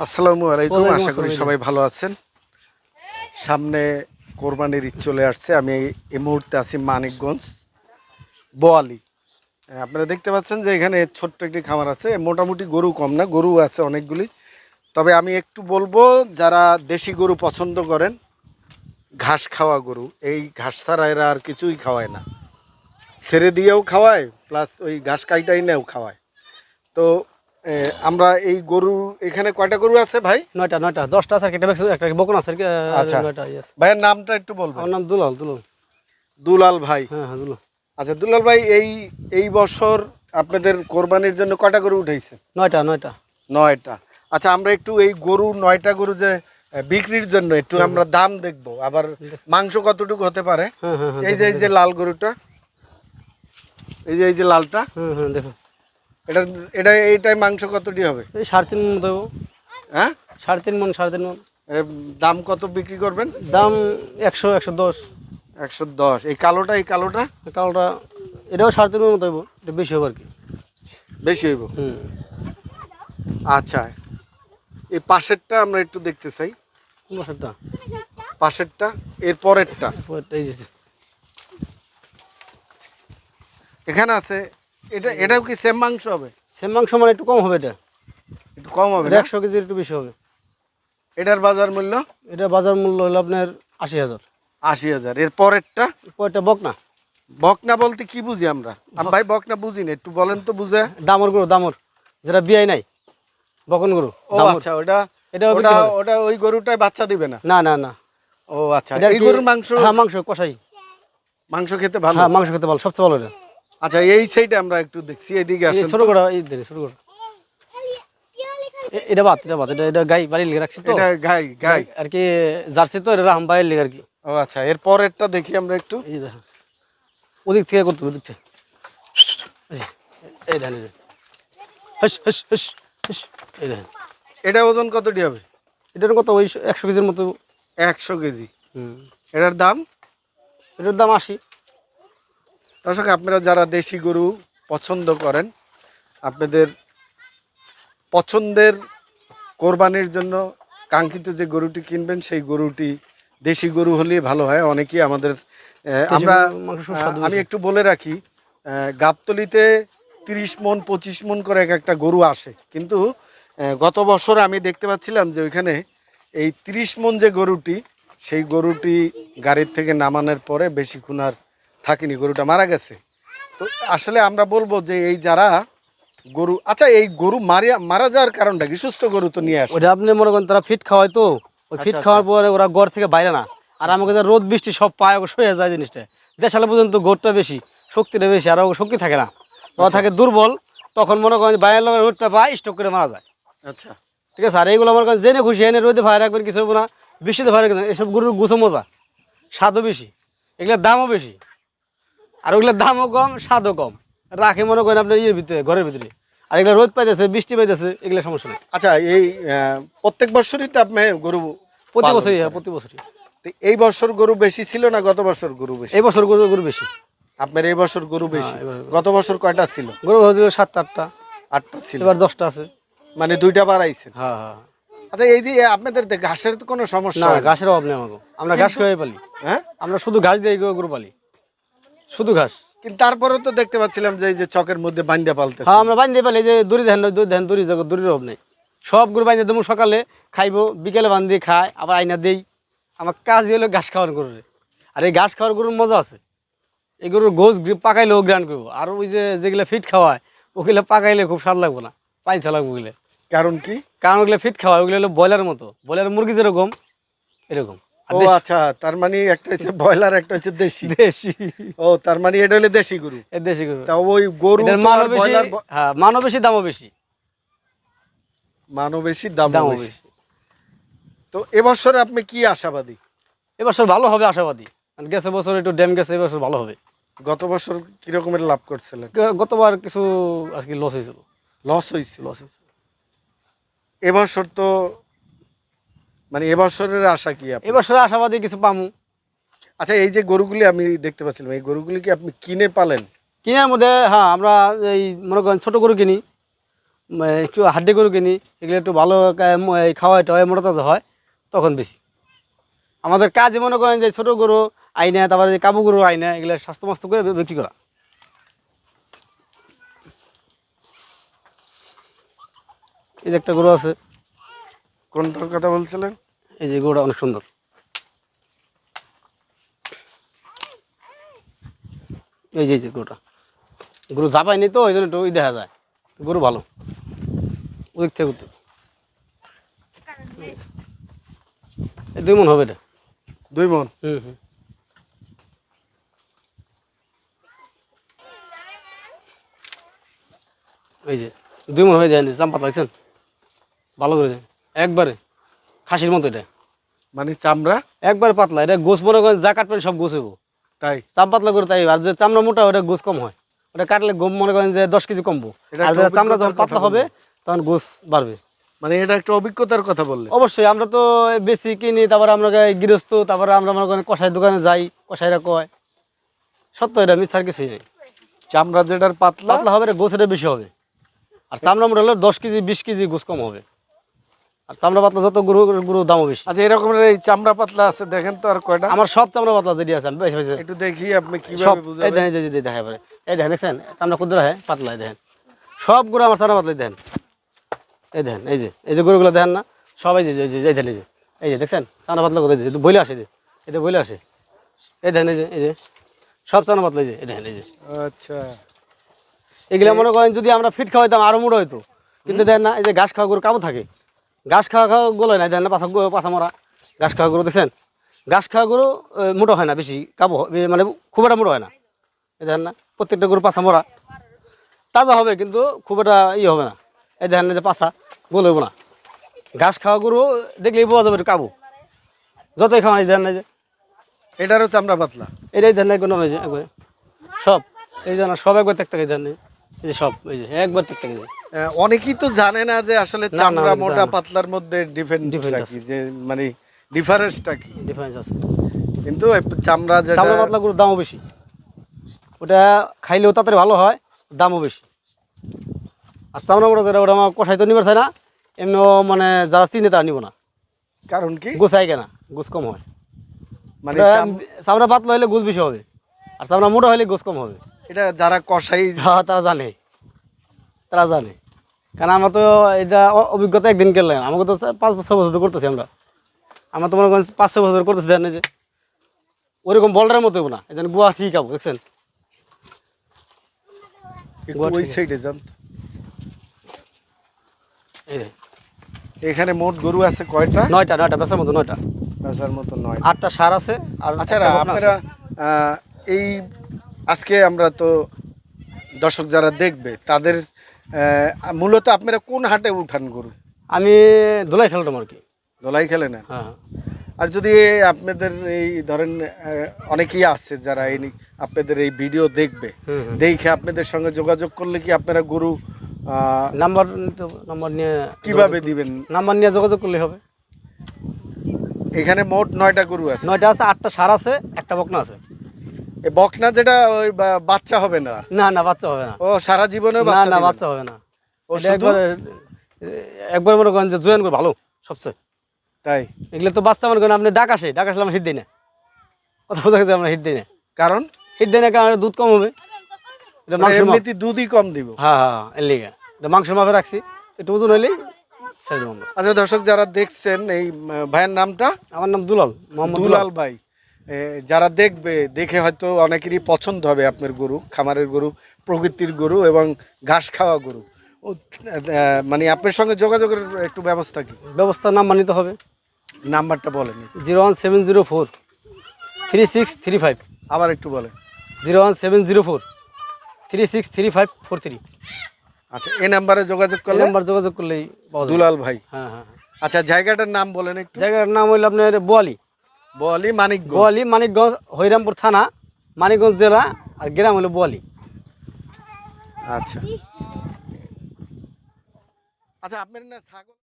আসসালামু আলাইকুম আশা করি সবাই ভালো আছেন। সামনে কোরবানির ঈদ চলে আসছে আমি এই- মুহূর্তে আছি মানিকগঞ্জ বোয়ালি। আপনারা দেখতে পাচ্ছেন যে এখানে ছোট্ট একটি খামার আছে মোটামুটি গরু কম না গরু আছে অনেকগুলি। তবে আমি একটু বলব যারা দেশি গরু পছন্দ করেন ঘাস খাওয়া গরু এই ঘাস ছাড়া এরা আর কিছুই খাওয়ায় না। ছেড়ে দিয়েও খাওয়ায় প্লাস ওই ঘাস কাইটাই নেও খাওয়ায়। তো আমরা এই গরু এখানে কয়টা গরু আছে ভাই? নয়টা নয়টা দশটা আছে একটা একটা বকন আছে আচ্ছা। নয়টা ভাইয়ের নামটা একটু বলব আমার নাম দুলাল দুলাল। দুলাল ভাই। হ্যাঁ হ্যাঁ দুলাল। আচ্ছা দুলাল ভাই এই এই বছর আপনাদের কোরবানির জন্য কয়টা গরু উঠাইছে নয়টা নয়টা। নয়টা। আচ্ছা আমরা একটু এই গরু নয়টা গরু যে বিক্রির জন্য একটু আমরা দাম দেখব। আবার মাংস কতটুকু হতে পারে? হ্যাঁ হ্যাঁ হ্যাঁ এই যে এই যে লাল গরুটা। এই যে এই যে লালটা। হ্যাঁ হ্যাঁ দেখো এটা এটা এইটাই মাংস কতটি হবে? এই সাড়ে তিন মন দেবো। হ্যাঁ? সাড়ে তিন মন সাড়ে তিন মন। দাম কত বিক্রি করবেন? দাম একশো একশো দশ। একশো দশ। এই কালোটা এই কালোটা? কালোটা এটাও সাড়ে তিন মন মতো দেবো এটা বেশি হবে আর কি। বেশি হইব? হুম। আচ্ছা। এই পাশেরটা আমরা একটু দেখতে চাই। বছরটা পাশেরটা এর পরেরটা। পরেরটা এই যে। এখানে আছে এটা এটাও কি সেম মাংস হবে? সে মাংস মানে একটু কম হবে এটা। একটু কম হবে? একশো কেজির একটু বেশি হবে। এটার বাজার মূল্য? এটা বাজার মূল্য হলো আপনার আশি হাজার। আশি হাজার। এর পরেরটা? পরেরটা বক না বকনা বলতে কি বুঝি আমরা? আমি ভাই বকনা বুঝি না একটু বলেন তো বুঝে। দামর গরু দামর। যেটা বিয়াই নাই বকন গরু ও আচ্ছা ওটা এটা ওটা ওটা ওই গরুটাই বাচ্চা দিবে না? না না না। ও আচ্ছা এই গরুর মাংস হ্যাঁ মাংস কষাই মাংস খেতে ভালো? হ্যাঁ মাংস খেতে ভালো সবচেয়ে ভালো এটা। আচ্ছা এই সাইডে আমরা একটু দেখছি এদিকে আসেন ছোট করে এই দেন ছোট করে। এটা বাদ এটা বাদ এটা এটা গাই বাড়ির লেগে রাখছি তো। এটা গাই গাই। আর কি জার্সি তো এটা রাম বাইরের লেগে আর কি। ও আচ্ছা এর পরেরটা দেখি আমরা একটু। এই দেখেন ওদিক থেকে করতে ওদিক থেকে। এই যে। হাস হাস হাস হাস এই দেখেন। এটা ওজন কতটি হবে? এটার কত ওই একশো কেজির মতো। একশো কেজি। হুম। এটার দাম? এটার দাম আশি। দর্শক আপনারা যারা দেশি গরু পছন্দ করেন আপনাদের পছন্দের কোরবানির জন্য কাঙ্ক্ষিত যে গরুটি কিনবেন সেই গরুটি দেশি গরু হলেই ভালো হয়। অনেকেই আমাদের আমরা আমি একটু বলে রাখি গাবতলিতে তিরিশ মন পঁচিশ মন করে এক একটা গরু আসে। কিন্তু গত বছর আমি দেখতে পাচ্ছিলাম যে ওইখানে এই তিরিশ মন যে গরুটি সেই গরুটি গাড়ির থেকে নামানোর পরে বেশিক্ষণ আর থাকেনি গরুটা মারা গেছে। তো আসলে আমরা বলব যে এই যারা গরু আচ্ছা এই গরু মারিয়া মারা যাওয়ার কারণটা কি? সুস্থ গরু তো নিয়ে আসে। ওটা আপনি মনে করেন তারা ফিট খাওয়ায় তো ওই ফিট আচ্ছা, খাওয়ার পরে ওরা ঘর থেকে বাইরে না। আর আমাকে যা রোদ বৃষ্টি সব পায় সয়ে যায় জিনিসটা। সালে পর্যন্ত গোটটা বেশি শক্তিটা বেশি আর শক্তি থাকে না। ওরা থাকে দুর্বল তখন মনে করেন বাইরের লোকের রোদটা পায় স্টক করে মারা যায়। আচ্ছা। ঠিক আছে আর এইগুলো আমার কাছে জেনে খুশি এনে রোদে ভাই রাখবেন কিছু হবে না। বৃষ্টিতে ভাই রাখবেন এসব গরুর গুছো মজা স্বাদও বেশি এগুলোর দামও বেশি। আর ওগুলোর দামও কম স্বাদও কম। রাখে মনে করেন আপনার ইয়ের ভিতরে ঘরের ভিতরে। আর এগুলো রোদ পাইতেছে বৃষ্টি পাইতেছে এগুলো সমস্যা নেই। আচ্ছা এই প্রত্যেক বছরই তো আপনি গরু প্রতি বছরই হ্যাঁ প্রতি বছরই। এই বছর গরু বেশি ছিল না গত বছর গরু বেশি? এই বছর গরু গরু বেশি। আপনার এই বছর গরু বেশি। হ্যাঁ, এবার- গত বছর কয়টা ছিল? গরু হয়তো সাতটা আটটা। আটটা ছিল। এবার দশটা আছে। মানে দুইটা বাড়াইছেন? হ্যাঁ হ্যাঁ। আচ্ছা এই দিয়ে আপনাদের ঘাসের তো কোনো সমস্যা না ঘাসের অভাব নেই আমাকে আমরা ঘাস খেয়ে পালি। হ্যাঁ? আমরা শুধু ঘাস দিয়ে গরু পালি। শুধু ঘাস। কিন্তু তারপরেও তো দেখতে পাচ্ছিলাম যে এই যে চকের মধ্যে বান্ধা পালতে হ্যাঁ আমরা বান্ধে পালি যে দড়ি ধান দড়ি ধান দড়ি জগৎ দড়ির অভাব নেই। সব গরু বান্ধে দেবো সকালে খাইবো বিকেলে বান্ধি খায় আবার আইনা দেই। আমার কাজ হলো ঘাস খাওয়ার গরুরে আর এই ঘাস খাওয়ার গরুর মজা আছে। এই গরুর গোস পাকাইলেও গ্রান করব। আর ওই যে যেগুলো ফিট খাওয়ায় ওগুলো পাকাইলে খুব স্বাদ লাগবো না। পাইছা লাগবো ওগুলো। কারণ কি? কারণ ওগুলো ফিট খাওয়ায় ওগুলো হলো ব্রয়লার মতো। ব্রয়লার মুরগি যেরকম এরকম। ও আচ্ছা তার মানে একটা হচ্ছে ব্রয়লার একটা হচ্ছে দেশি। দেশি। ও তার মানে এটা হলো দেশি গরু। দেশি গরু। তা ওই গরু ব্রয়লার হ্যাঁ মানও বেশি দামও বেশি। বেশি দামও বেশি। তো এবছরে আপনি কি আশাবাদী? এবছর ভালো হবে আশাবাদী। গেছে বছর একটু ড্যাম গেছে এবছর ভালো হবে। গত বছর কিরকমের লাভ করছিলেন? গতবার কিছু আর কি লস হয়েছিল। লস হয়েছে লস হয়েছিল। এবছর তো মানে এবছরের আশা কি আপনার? এবছর আশাবাদী কিছু পামু। আচ্ছা এই যে গরুগুলি আমি দেখতে পাচ্ছিলাম এই গরুগুলি কি আপনি কিনে পালেন? কিনার মধ্যে হ্যাঁ আমরা এই মনে করেন ছোটো গরু কিনি একটু হাড্ডি গরু কিনি এগুলো একটু ভালো খাওয়াই টাওয়াই মোটা তাজা হয় তখন বেশি। আমাদের কাজে মনে করেন যে ছোটো গরু আইনে তারপরে যে কাবু গরু আইনে এগুলো স্বাস্থ্য মাস্ত করে বিক্রি করা। এই যে একটা গরু আছে। কোনটার কথা বলছিলেন? এই যে গরুটা অনেক সুন্দর। এই যে এই যে গরুটা গরু ঝাপায়নি তো ওই জন্য একটু ওই দেখা যায়। গরু ভালো। ওদিক থেকে উঠতে। এই দুই মন হবে এটা। দুই মন? হুম হুম। এই যে দুই মন হয়ে যায় চাম্পাত লাগছেন ভালো করে যায় একবারে খাসির মতো এটা। মানে চামড়া? একবারে পাতলা এটা গোস মনে করেন যা কাটবেন সব হইব। তাই? চাম পাতলা করে তাই আর যে চামড়া মোটা ওটা গোস কম হয়। ওটা কাটলে গম মনে করেন যে দশ কেজি কমবো। আর চামড়া যখন পাতলা হবে তখন গোস বাড়বে। মানে এটা একটা অভিজ্ঞতার কথা বললে অবশ্যই আমরা তো বেশি কিনি তারপরে আমরা গৃহস্থ তারপরে আমরা মনে করেন কষাই দোকানে যাই কষাইরা কয়। সত্য এটা মিথ্যার কিছুই নেই। চামড়া যেটার পাতলা পাতলা হবে গোছ এটা বেশি হবে। আর চামড়া মোটা হলে দশ কেজি বিশ কেজি গোস কম হবে। আর চামড়া পাতলা যত গরু গরু দামও বেশি। আচ্ছা এরকম এই চামড়া পাতলা আছে দেখেন তো আর কয়টা? আমার সব চামড়া পাতলা যেটি আছে আমি বেশি বেশি একটু দেখি আপনি সব কীভাবে এই দেখেন এই যে দেখা এই দেখেন দেখছেন? চামড়া ক্ষুদ্র হয় পাতলা এই দেখেন। সবগুলো আমার চামড়া পাতলাই দেখেন। এই দেখেন এই যে এই যে গরুগুলো দেখেন না? সব এই যে এই যে এই দেখেন এই যে। এই যে দেখছেন? চামড়া পাতলা কোথায় যে বইলে আসে যে। এটা বইলে আসে। এই দেখেন এই যে এই যে। সব চামড়া পাতলা এই যে এই দেখেন এই যে। আচ্ছা। এগুলো মনে করেন যদি আমরা ফিট খাওয়াইতাম আরও মোটা হইতো। কিন্তু দেখেন না এই যে ঘাস খাওয়া গরু কাবু থাকে। ঘাস খাওয়া খাওয়া গলো না দেখেন না পাশা পাশা মরা। ঘাস খাওয়া গরু দেখছেন? ঘাস খাওয়া গরু মোটা হয় না বেশি কাবো মানে খুব একটা মোটা হয় না। এই দেখেন না প্রত্যেকটা গরু পাশা মরা। তাজা হবে কিন্তু খুব একটা ইয়ে হবে না। এই দেখেন না যে পাশা গোল হইব না। ঘাস খাওয়া গরু দেখলেই বোঝা যাবে কাবু। যতই খাওয়া এই দেখেন না যে এটারও চামড়া পাতলা। এটাই দেখেন না কোনো সব। এই যে না সব একবার দেখতে দেখেন এই যে সব এই যে একবার দেখেন আহ, অনেকেই তো জানে না যে আসলে চামড়া মোটা পাতলার মধ্যে Difference কি? যে মানে ডিফারেন্সটা কি? ডিফারেন্স আছে। কিন্তু চামড়া যেটা চামড়া পাতলা গরুর দামও বেশি। ওটা খাইলেও তাড়াতাড়ি ভালো হয় দামও বেশি। আর চামড়া মোটা যেটা ওটা আমার কষাই তো নিবার চায় না এমনিও মানে যারা চিনে তারা নিব না। কারণ কি? গোছাই কেনা গোছ কম হয়। মানে চামড়া পাতলা হলে গোছ বেশি হবে আর চামড়া মোটা হলে গোছ কম হবে। এটা যারা কষাই হ্যাঁ তারা জানে। তারা জানে। কারণ আমরা তো এটা অভিজ্ঞতা একদিন গেলেন। আমাকে তো পাঁচ বছর বছর করতেছি আমরা। আমরা তো মনে করেন পাঁচ ছয় বছর করতেছি জানেন যে। ওরকম বলটার মতো না। এই জন্য গুয়া ঠিক আবো দেখছেন? এখানে মোট গরু আছে কয়টা? নয়টা নয়টা বেসার মতো নয়টা। বেচার মতো নয়। আটটা সার আছে আর আচ্ছা। আপনারা এই আজকে আমরা তো দর্শক যারা দেখবে তাদের মূলত আপনারা কোন হাটে উঠান গরু? আমি দোলাই খেলতাম আর কি। দোলাই খেলে না? হ্যাঁ। আর যদি আপনাদের এই ধরেন অনেকেই আছে যারা এই আপনাদের এই ভিডিও দেখবে। দেখে আপনাদের সঙ্গে যোগাযোগ করলে কি আপনারা গরু নাম্বার নাম্বার নিয়ে কীভাবে দিবেন? নাম্বার নিয়ে যোগাযোগ করলে হবে। এখানে মোট নয়টা গরু আছে। নয়টা আছে আটটা সার আছে একটা বকনা আছে। বকনা যেটা ওই বাচ্চা হবে না? না না বাচ্চা হবে না। ও সারা জীবনে বাচ্চা না বাচ্চা হবে না। ও একবার একবার মনে করেন যে জয়েন করে ভালো সবচেয়ে। তাই? এগুলো তো বাচ্চা মনে করেন আপনি ডাক আসে ডাক আসলে আমরা হিট দিই না। কথা বোঝা গেছে আমরা হিট দিই না। কারণ? হিট দিই না কারণ দুধ কম হবে। এটা মাংস মাপ। এমনিতে দুধই কম দিব। হ্যাঁ হ্যাঁ এর লিগে। এটা মাংস মাপে রাখছি। একটু ওজন দেবো আচ্ছা দর্শক যারা দেখছেন এই ভাইয়ের নামটা? আমার নাম দুলাল মোহাম্মদ দুলাল ভাই। যারা দেখবে দেখে হয়তো অনেকেরই পছন্দ হবে আপনার গরু খামারের গরু প্রকৃতির গরু এবং ঘাস খাওয়া গরু। মানে আপনার সঙ্গে যোগাযোগের একটু ব্যবস্থা কি? ব্যবস্থা নাম্বার নিতে হবে। নাম্বারটা বলেন। Zero one seven zero four three six three five. আবার একটু বলেন। Zero one seven zero four three six three five four three. আচ্ছা এই নাম্বারে যোগাযোগ করলে? নাম্বার যোগাযোগ করলেই দুলাল ভাই। হ্যাঁ হ্যাঁ হ্যাঁ। আচ্ছা জায়গাটার নাম বলেন একটু। জায়গাটার নাম হইল আপনার বোয়ালি। বলি মানিকগঞ্জ। বলি মানিকগঞ্জ হরিরামপুর থানা মানিকগঞ্জ জেলা আর গ্রাম হলো বলি। আচ্ছা। আচ্ছা আপনার না ছাগল?